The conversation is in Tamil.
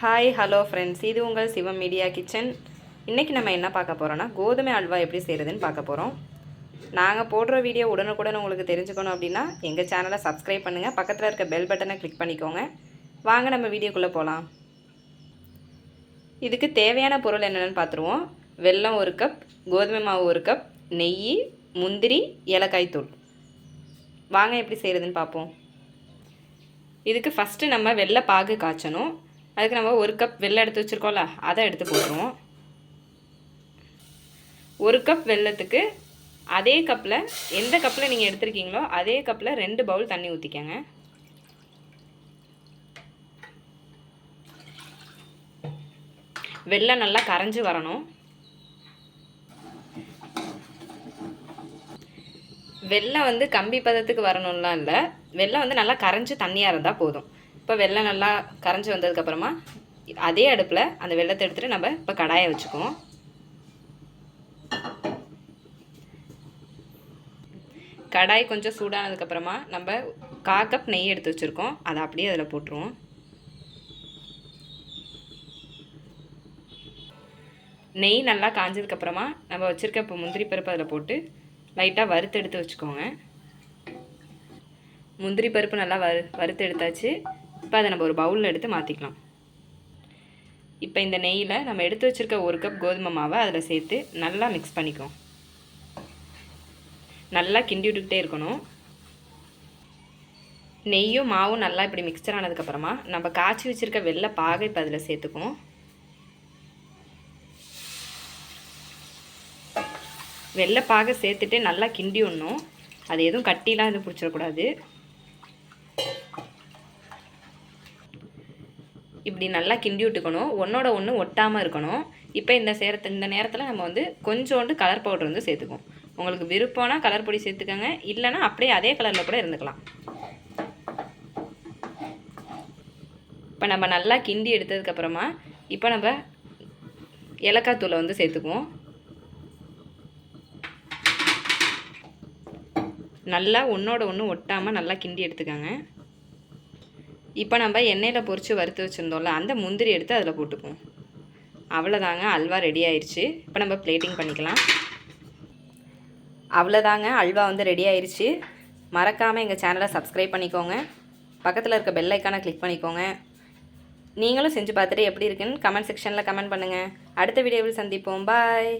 ஹாய் ஹலோ ஃப்ரெண்ட்ஸ் இது உங்கள் சிவம் மீடியா கிச்சன் இன்றைக்கி நம்ம என்ன பார்க்க போகிறோன்னா கோதுமை அல்வா எப்படி செய்கிறதுன்னு பார்க்க போகிறோம் நாங்கள் போடுற வீடியோ உடனுக்குடன் உங்களுக்கு தெரிஞ்சுக்கணும் அப்படின்னா எங்கள் சேனலை சப்ஸ்கிரைப் பண்ணுங்கள் பக்கத்தில் இருக்க பெல் பட்டனை கிளிக் பண்ணிக்கோங்க. வாங்க நம்ம வீடியோக்குள்ளே போகலாம் இதுக்கு தேவையான பொருள் என்னென்னு பார்த்துருவோம். வெல்லம் ஒரு கப் கோதுமை மாவு ஒரு கப் நெய் முந்திரி ஏலக்காய் தூள். வாங்க எப்படி செய்கிறதுன்னு பார்ப்போம். இதுக்கு ஃபஸ்ட்டு நம்ம வெள்ளை பாகு காய்ச்சணும். அதுக்கு நம்ம ஒரு கப் வெள்ளை எடுத்து வச்சுருக்கோம்ல அதை எடுத்து போட்டுருவோம். ஒரு கப் வெள்ளத்துக்கு அதே கப்பில் எந்த கப்பில் நீங்கள் எடுத்துருக்கீங்களோ அதே கப்பில் ரெண்டு பவுல் தண்ணி ஊற்றிக்கங்க வெள்ளம் நல்லா கரைஞ்சி வரணும். வெள்ளம் வந்து கம்பி பதத்துக்கு வரணும்லாம் இல்லை. வெள்ளம் வந்து நல்லா கரைஞ்சி தண்ணியாக இருந்தால் போதும். இப்போ வெள்ளம் நல்லா கரைஞ்சி வந்ததுக்கப்புறமா அதே அடுப்பில் அந்த வெள்ளத்தை எடுத்துகிட்டு நம்ம இப்போ கடாயை வச்சுக்குவோம். கடாய் கொஞ்சம் சூடானதுக்கப்புறமா நம்ம கா கப் நெய் எடுத்து வச்சுருக்கோம். அதை அப்படியே அதில் போட்டுருவோம். நெய் நல்லா காஞ்சதுக்கப்புறமா நம்ம வச்சுருக்க இப்போ முந்திரி பருப்பு அதில் போட்டு லைட்டாக வறுத்து எடுத்து வச்சுக்கோங்க. முந்திரி பருப்பு நல்லா வறு வறுத்து எடுத்தாச்சு. இப்போ அதை நம்ம ஒரு பவுலில் எடுத்து மாற்றிக்கலாம் இப்போ இந்த நெய்யில் நம்ம எடுத்து வச்சுருக்க ஒரு கப் கோதுமை மாவை அதில் சேர்த்து நல்லா மிக்ஸ் பண்ணிக்கும் நல்லா கிண்டி விட்டுக்கிட்டே இருக்கணும். நெய்யும் மாவும் நல்லா இப்படி மிக்சர் ஆனதுக்கப்புறமா நம்ம காய்ச்சி வச்சுருக்க வெள்ளை பாகை இப்போ அதில் சேர்த்துக்குவோம். பாகை சேர்த்துட்டு நல்லா கிண்டி விடணும். அது எதுவும் கட்டிலாம் எதுவும் பிடிச்சிடக்கூடாது. இப்படி நல்லா கிண்டி விட்டுக்கணும். ஒன்றோட ஒன்று ஒட்டாமல் இருக்கணும். இப்போ இந்த சேரத்து இந்த நேரத்தில் நம்ம வந்து கொஞ்சோண்டு கலர் பவுடர் வந்து சேர்த்துக்குவோம். உங்களுக்கு விருப்பம்னா கலர் பொடி சேர்த்துக்கோங்க. இல்லைன்னா அப்படியே அதே கலரில் கூட இருந்துக்கலாம். இப்போ நம்ம நல்லா கிண்டி எடுத்ததுக்கப்புறமா இப்போ நம்ம ஏலக்காய் தூளை வந்து சேர்த்துக்குவோம். நல்லா ஒன்றோட ஒன்று ஒட்டாமல் நல்லா கிண்டி எடுத்துக்கோங்க. இப்போ நம்ம எண்ணெயில் பொரித்து வறுத்து வச்சுருந்தோம்ல அந்த முந்திரி எடுத்து அதில் போட்டுப்போம் அவ்வளோதாங்க அல்வா ரெடி ஆயிடுச்சு இப்போ நம்ம பிளேட்டிங் பண்ணிக்கலாம். அவ்வளோதாங்க அல்வா வந்து ரெடி ஆயிடுச்சு மறக்காமல் எங்கள் சேனலை சப்ஸ்கிரைப் பண்ணிக்கோங்க. பக்கத்தில் இருக்க பெல் ஐக்கானை கிளிக் பண்ணிக்கோங்க. நீங்களும் செஞ்சு பார்த்துட்டு எப்படி இருக்குன்னு கமெண்ட் செக்ஷனில் கமெண்ட் பண்ணுங்கள் அடுத்த வீடியோவில் சந்திப்போம். பாய்